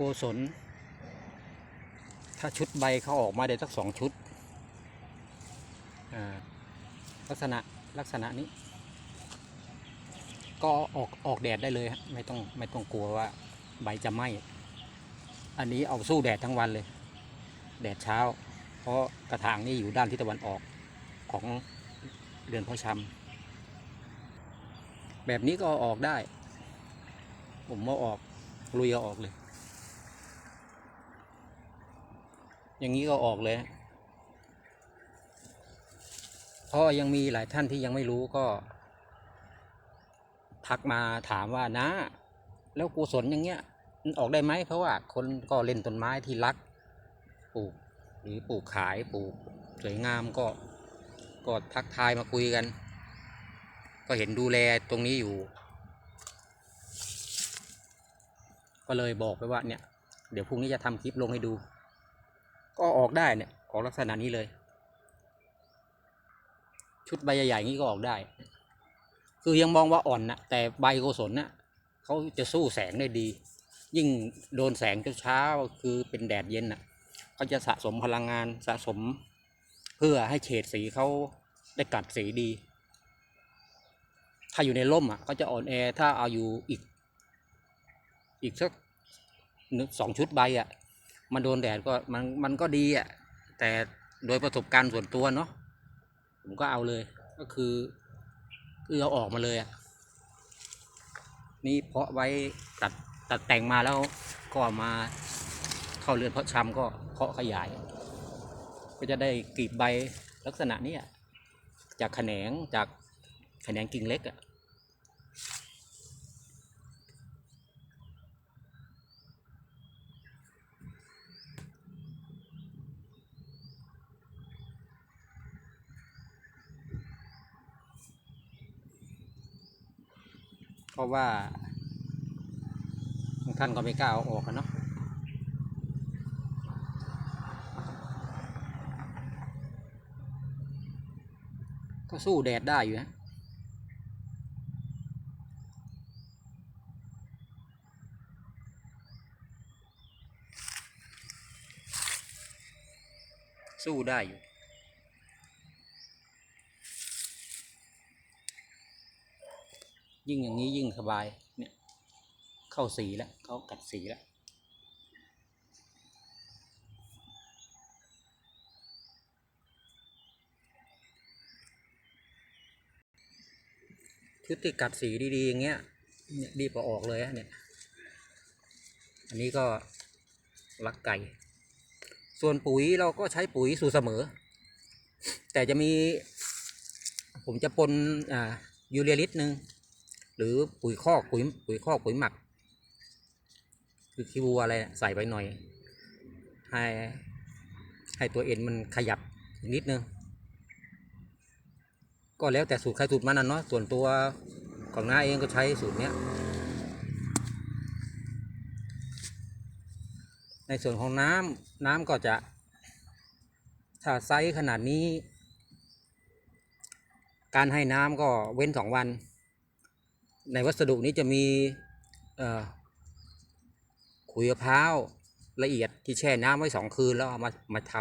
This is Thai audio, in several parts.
โกศล ถ้าชุดใบเขาออกมาได้สักสองชุด ลักษณะลักษณะนี้ ก็ออกออกแดดได้เลยฮะไม่ต้องไม่ต้องกลัวว่าใบจะไหม้ อันนี้เอาสู้แดดทั้งวันเลย แดดเช้า เพราะกระถางนี่อยู่ด้านทิศตะวันออกของเรือนพ่อชำแบบนี้ก็ออกได้ ผมเอาออกลุยเอาออกเลย อย่างนี้ก็ออกเลยเพราะยังมีหลายท่านที่ยังไม่รู้ก็ ทักมาถามว่านะ แล้วกุศลอย่างเงี้ยมันออกได้ไหมเพราะว่าคนก็เล่นต้นไม้ที่รักปลูกหรือปลูกขายปลูกสวยงามก็ก็ทักทายมาคุยกัน ก็เห็นดูแลตรงนี้อยู่ ก็เลยบอกไปว่าเนี่ย เดี๋ยวพรุ่งนี้จะทำคลิปลงให้ดู ก็ออกได้เนี่ยออกลักษณะนี้เลย ชุดใบใหญ่ๆนี้ก็ออกได้ คือยังมองว่าอ่อนนะแต่ใบโกศลนะ่ะเขาจะสู้แสงได้ดี ยิ่งโดนแสงเช้าคือเป็นแดดเย็นน่ะเขาจะสะสมพลังงานสะสม เพื่อให้เฉดสีเขาได้กัดสีดี ถ้าอยู่ในร่มอะก็จะอ่อนแอถ้าเอาอยู่อีก อีกสักสองชุดใบอะ มันโดนแดดก็มันมันก็ดีอะ แต่โดยประสบการณ์ส่วนตัวเนาะผมก็เอาเลย ก็คือคือเอาออกมาเลยอะนี่เพาะไว้ตัดตัดแต่งมาแล้วก็มาเข้าเรือนเพาะชำก็เพาะขยาย ก็จะได้กลีบใบลักษณะนี้อะจากแขนงจากแขนงกิ่งเล็กอะ ราะว่าท่านก็ไม่กล้าเอาออกกันเนาะก็สู้แดดได้อยู่นะสู้ได้อยู่ ยิ่งอย่างนี้ยิ่งสบาย เนี่ย เข้าสีแล้วเขากัดสีแล้วชุดที่กัดสีดีๆอย่างเงี้ยเนี่ยรีบเอาออกเลยอะเนี่ย อันนี้ก็รักไก่ ส่วนปุ๋ยเราก็ใช้ปุ๋ยสูตรเสมอ แต่จะมี ผมจะปนอ่ายูเรียลิตรหนึ่ง หรือปุ๋ยคอกปุ๋ยปุ๋ยคอกปุ๋ยหมัก คือคิววัวอะไรใส่ไปหน่อย ให้ให้ตัวเอ็นมันขยับนิดนึง ก็แล้วแต่สูตรใครสูตรมันนะเนาะส่วนตัวของน้าเองก็ใช้สูตรเนี้ยในส่วนของน้ำน้ำก็จะ ถ้าไซส์ขนาดนี้ การให้น้ำก็เว้นสองวัน ในวัสดุนี้จะมีขุยมะพร้าวละเอียดที่แช่น้ำไว้สองคืนแล้วเอามามาท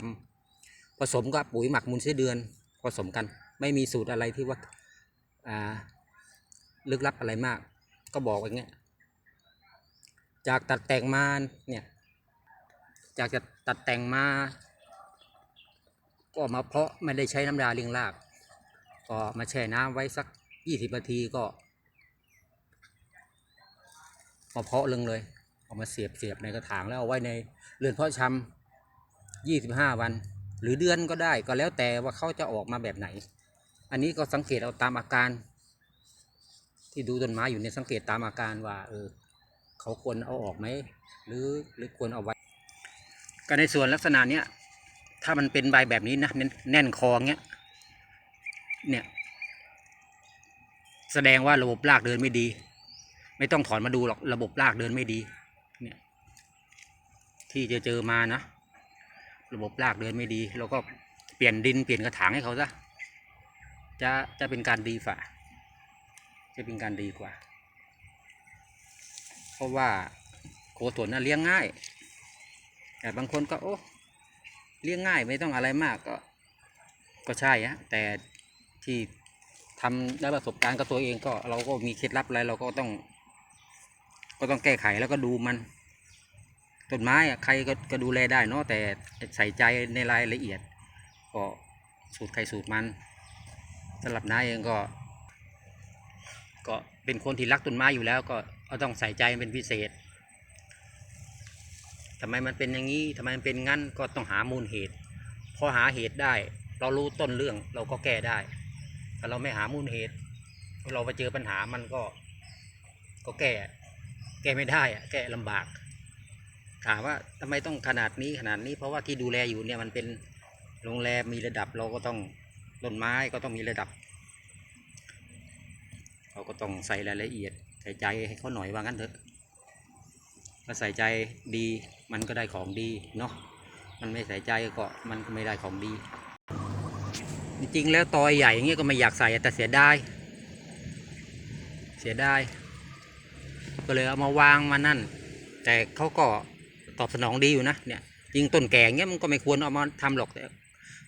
ำผสมกับปุ๋ยหมักมูลไส้เดือนผสมกัน ไม่มีสูตรอะไรที่ว่าาลึกลับอะไรมาก ก็บอกอย่างเงี้ยจากตัดแต่งมาเนี่ยจากจะตัดแต่งมาก็มาเพาะไม่ได้ใช้น้ำยาเลี้ยงราก ก็มาแช่น้ำไว้สักยี่สิบนาทีก็ มาเพาะลงเลย เอามาเสียบเสียบในกระถางแล้วเอาไว้ในเรือนเพาะชำยี่สิบห้าวัน หรือเดือนก็ได้ก็แล้วแต่ว่าเขาจะออกมาแบบไหน อันนี้ก็สังเกตเอาตามอาการ ที่ดูต้นไม้อยู่ในสังเกตตามอาการว่า เออ เขาควรเอาออกไหมหรือหรือควรเอาไว้ก็ในส่วนลักษณะเนี้ยถ้ามันเป็นใบแบบนี้นะแน่นคอเงี้ยเนี่ย แสดงว่าระบบรากเดินไม่ดี ไม่ต้องถอนมาดูหรอกระบบรากเดินไม่ดีเนี่ยที่จะเจอมานะ ระบบรากเดินไม่ดี เราก็เปลี่ยนดินเปลี่ยนกระถางให้เขาซะจะจะเป็นการดีฝ่าจะเป็นการดีกว่า เพราะว่าโคสนน่ะเลี้ยงง่าย แต่บางคนก็โอ้เลี้ยงง่ายไม่ต้องอะไรมากก็ ก็ใช่ฮะแต่ที่ทำได้ประสบการณ์กับตัวเองก็เราก็มีเคล็ดลับอะไรเราก็ต้อง ก็ต้องแก้ไขแล้วก็ดูมัน ต้นไม้อะใครก็ก็ดูแลได้เนาะแต่ใส่ใจในรายละเอียด ก็สูตรใครสูตรมันสำหรับน้าเองก็ ก็เป็นคนที่รักต้นไม้อยู่แล้ว ก็ก็ต้องใส่ใจเป็นพิเศษทำไมมันเป็นอย่างนี้ทำไมมันเป็นงั้นก็ต้องหามูลเหตุพอหาเหตุได้ เรารู้ต้นเรื่องเราก็แก้ได้ถ้าเราไม่หามูลเหตุ เราไปเจอปัญหามันก็ก็แก้ ก้ไม่ได้อะแก้ลำบาก ถามว่าทำไมต้องขนาดนี้ขนาดนี้ เพราะว่าที่ดูแลอยู่เนี่ยมันเป็นโรงแรมมีระดับเราก็ต้องต้นไม้ก็ต้องมีระดับ เราก็ต้องใส่รายละเอียด ใส่ใจให้เขาหน่อยว่างั้นเถอะถ้าใส่ใจดีมันก็ได้ของดีเนาะมันไม่ใส่ใจก็มันก็ไม่ได้ของดี จริงๆแล้วตอยใหญ่ย่างเงี้ยก็ไม่อยากใส่แต่เสียดายเสียดาย ก็เลยเอามาวางมานั่น แต่เขาก็ตอบสนองดีอยู่นะเนี่ยยิงต้นแก่เงี้ยมันก็ไม่ควรเอามาทำหรอกแต่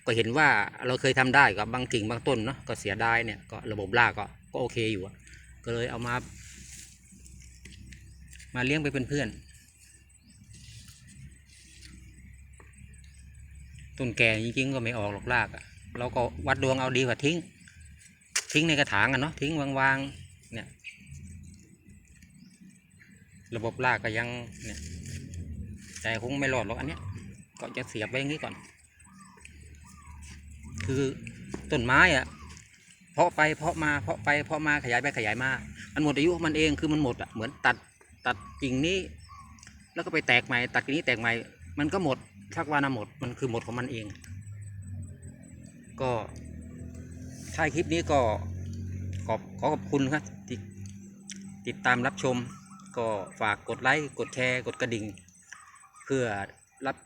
ก็เห็นว่าเราเคยทำได้กับบางกิ่งบางต้นเนาะก็เสียดายเนี่ยก็ระบบรากก็ก็โอเคอยู่ก็เลยเอามา มาเลี้ยงไปเป็นเพื่อน ต้นแก่จริงๆก็ไม่ออกหรอกรากอะเราก็วัดดวงเอาดีกว่าทิ้ง ทิ้งในกระถางอะเนาะทิ้งวางๆเนี่ย ระบบรากก็ยังเนี่ยแต่คงไม่รอดหรอกอันเนี้ยก็จะเสียบไว้อย่างนี้ก่อน คือต้นไม้อะเพาะไปเพาะมาเพาะไปเพาะมาขยายไปขยายมา มันหมดอายุของมันเองคือมันหมดอะเหมือนตัดตัดกิ่งนี้ แล้วก็ไปแตกใหม่ ตัดกิ่งนี้แตกใหม่ มันก็หมดชักวานะหมดมันคือหมดของมันเอง ก็ท้ายคลิปนี้ก็ขอบขอขอบคุณครับที่ติดตามรับชม ก็ฝากกดไลค์กดแชร์ กดกระดิ่ง เพื่อรับ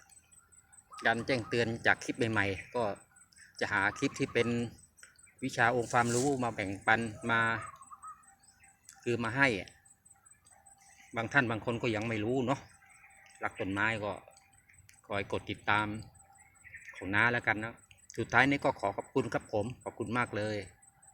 การแจ้งเตือนจากคลิปใหม่ๆ ก็จะหาคลิปที่เป็นวิชาองค์ความรู้มาแบ่งปันมา คือมาให้ บางท่านบางคนก็ยังไม่รู้เนาะรักต้นไม้ก็คอยกดติดตามของน้าแล้วกันนะ สุดท้ายนี้ก็ขอขอบคุณครับผม ขอบคุณมากเลย